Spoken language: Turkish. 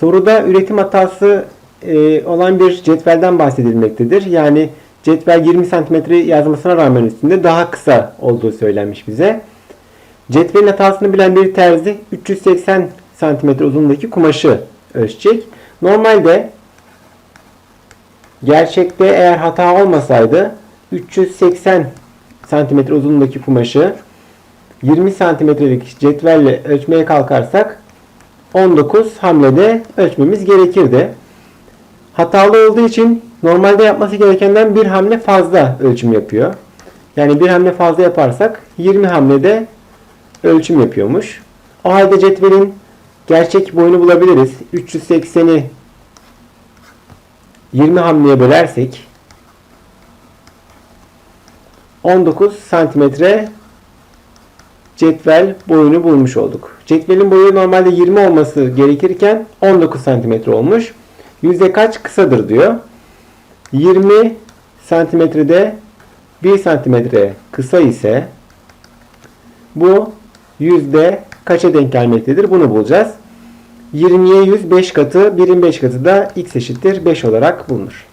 Soruda üretim hatası e, olan bir cetvelden bahsedilmektedir. Yani cetvel 20 cm yazmasına rağmen üstünde daha kısa olduğu söylenmiş bize. Cetvelin hatasını bilen bir terzi 380 cm uzunluğundaki kumaşı ölçecek. Normalde gerçekte eğer hata olmasaydı 380 cm uzunluğundaki kumaşı 20 santimetrelik cetvelle ölçmeye kalkarsak 19 hamlede ölçmemiz gerekirdi. Hatalı olduğu için normalde yapması gerekenden bir hamle fazla ölçüm yapıyor. Yani bir hamle fazla yaparsak 20 hamlede ölçüm yapıyormuş. O halde cetvelin gerçek boyunu bulabiliriz. 380'i 20 hamleye bölersek 19 santimetre cetvel boyunu bulmuş olduk. Cetvelin boyu normalde 20 olması gerekirken 19 santimetre olmuş. Yüzde kaç kısadır diyor. 20 santimetrede 1 santimetre kısa ise bu yüzde kaça denk gelmektedir? Bunu bulacağız. 20'ye 100 5 katı, 1'in 5 katı da x eşittir 5 olarak bulunur.